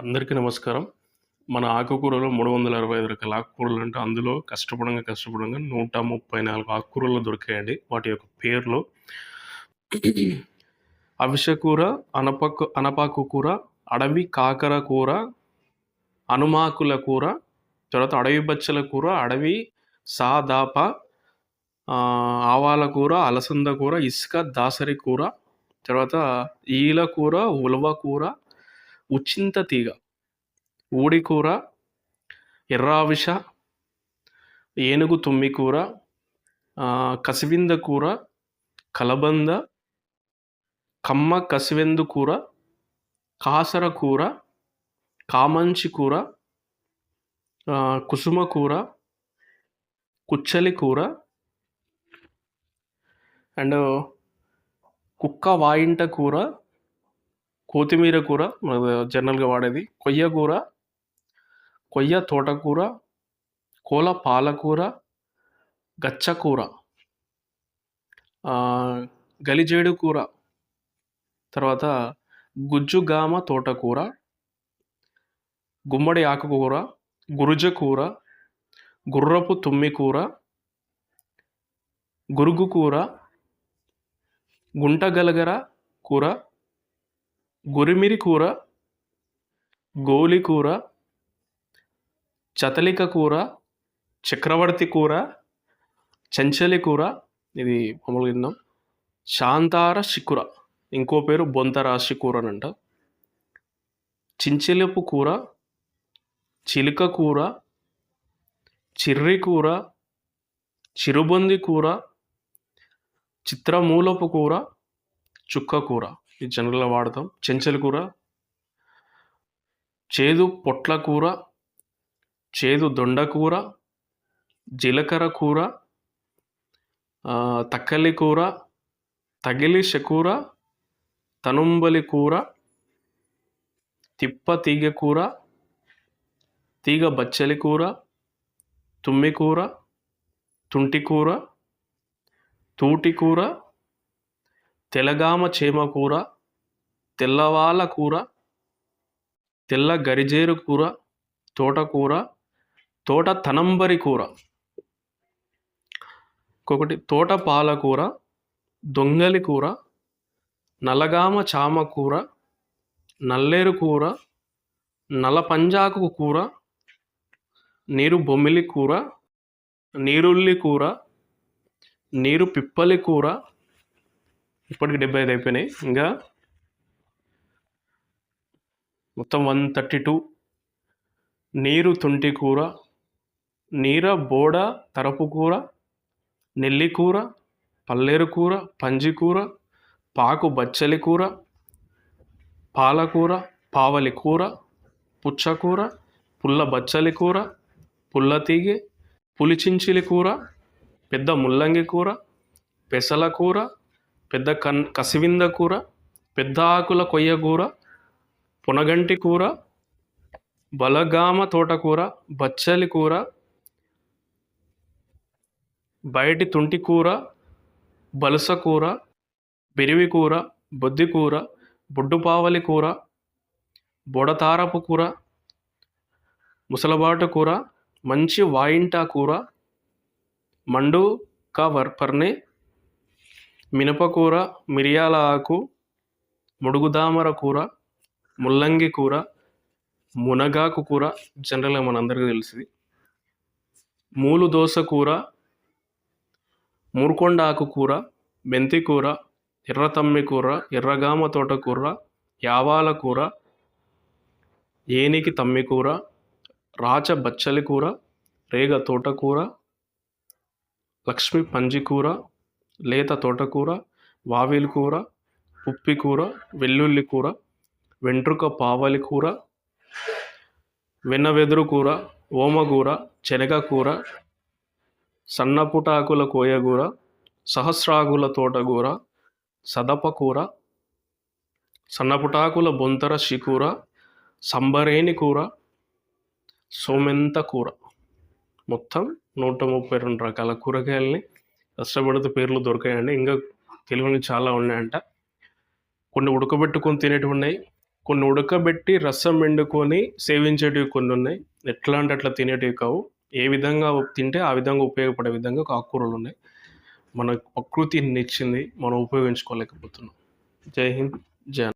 అందరికీ నమస్కారం. మన ఆకుకూరలో మూడు వందల అరవై ఐదు రకాల ఆకుకూరలు అంటే అందులో కష్టపడంగా కష్టపడంగా నూట ముప్పై నాలుగు ఆకుకూరలు దొరికాయండి. వాటి యొక్క పేర్లు. అవిషకూర కూర అనపకు అనపాకు కూర అడవి కాకర కూర అనుమాకుల కూర తర్వాత అడవి బచ్చల కూర అడవి సాదాప ఆవాల కూర అలసంద కూర ఇసుక దాసరి కూర తర్వాత ఈల కూర ఉలవ కూర ఉచింత తీగ ఊడి కూర ఎర్రావిష ఏనుగు తుమ్మి కూర కసివింద కూర కలబంద కమ్మ కసివెందు కూర కాసర కూర కామంచి కూర కుసుమ కూర కుచ్చలి కూర అండ్ కుక్క వాయింట కూర కొత్తిమీర కూర జనరల్గా వాడేది కొయ్య కూర కొయ్య తోటకూర కోల పాలకూర గచ్చకూర గలిజేడు కూర తర్వాత గుజ్జుగామ తోటకూర గుమ్మడి ఆకుకూర గురుజ కూర గుర్రపు తుమ్మి కూర గురుగు కూర గుంటగలగర కూర గురిమిరి కూర గోలి కూర చతలిక కూర చక్రవర్తి కూర చెంచలి కూర ఇది మామూలుగా తిన్నాం. శాంతార చిక్కుర ఇంకో పేరు బొంతరాశి కూర అని అంట చించిలపు కూర చిలుక కూర చిర్రి కూర చిరుబొంది కూర చిత్రమూలపు కూర చుక్క కూర. ఇది జనరల్గా వాడతాం. చెంచలి కూర చేదు పొట్ల కూర చేదు దొండకూర జీలకర్ర కూర తక్కలి కూర తగిలి శకూర తనుంబలి కూర తిప్ప తీగ కూర తీగ బచ్చలి కూర తుమ్మి కూర తుంటి కూర తూటి కూర తెలగామ చేమ కూర తెల్లవాల కూర తెల్ల గరిజేరు కూర తోటకూర తోట తనంబరి కూర. ఇంకొకటి తోట పాలకూర దొంగలి కూర నలగామ చామ కూర నల్లేరు కూర నలపంజాకు కూర నీరు బొమ్మిలి కూర నీరుల్లి కూర నీరు పిప్పలి కూర. ఇప్పటికి డెబ్బై ఐదు అయిపోయినాయి. ఇంకా మొత్తం వన్ థర్టీ టూ. నీరు తుంటి కూర నీర బోడ తరపు కూర నెల్లి కూర పల్లేరు కూర పంజి కూర పాకు బచ్చలి కూర పాలకూర పావలి కూర పుచ్చకూర పుల్ల బచ్చలి కూర పుల్ల తీగె పులిచించిలి కూర పెద్ద ముల్లంగి కూర పెసల కూర పెద్ద కన్ కసివింద కూర పెద్ద ఆకుల కొయ్య కూర పునగంటి కూర బలగామ తోటకూర బచ్చలి కూర బయటి తుంటి కూర బలస కూర బిరివి కూర బొద్ది కూర బొడ్డుపావలి కూర బొడతారపు కూర ముసలబాటు కూర మంచి వాయింటా కూర మండు కా వర్పర్నే మినపకూర మిరియాల ఆకు ముడుగుదామర కూర ముల్లంగి కూర మునగాకు కూర జనరల్గా మనందరికీ తెలిసింది. మూలు దోస కూర మురుకొండ ఆకు కూర మెంతి కూర ఎర్ర తమ్మి కూర ఎర్రగామ తోట కూర యావాల కూర ఏనికి తమ్మి కూర రాచ బచ్చలి కూర రేగ తోటకూర లక్ష్మి పంజి కూర లేత తోటకూర వావిలి కూర ఉప్పి కూర వెల్లుల్లి కూర వెంట్రుక పావలి కూర వెన్నవెదురు కూర ఓమగూర శనగ కూర సన్నపుటాకుల కోయగూర సహస్రాకుల తోటకూర సదప కూర సన్నపుటాకుల బొంతర శికూర సంబరేణి కూర సోమెంత కూర. మొత్తం నూట ముప్పై రెండు రకాల కూరగాయలని కష్టపడితే పేర్లు దొరికాయండి. ఇంకా తెలుగుని చాలా ఉన్నాయంట. కొన్ని ఉడకబెట్టుకొని తినేటివి ఉన్నాయి. కొన్ని ఉడకబెట్టి రసం ఎండుకొని సేవించేటివి కొన్ని ఉన్నాయి. ఎట్లా అంటే అట్లా తినేటివి కావు. ఏ విధంగా తింటే ఆ విధంగా ఉపయోగపడే విధంగా ఆకుకూరలు ఉన్నాయి. మన ప్రకృతి ఇచ్చింది మనం ఉపయోగించుకోలేకపోతున్నాం. జై హింద్ జై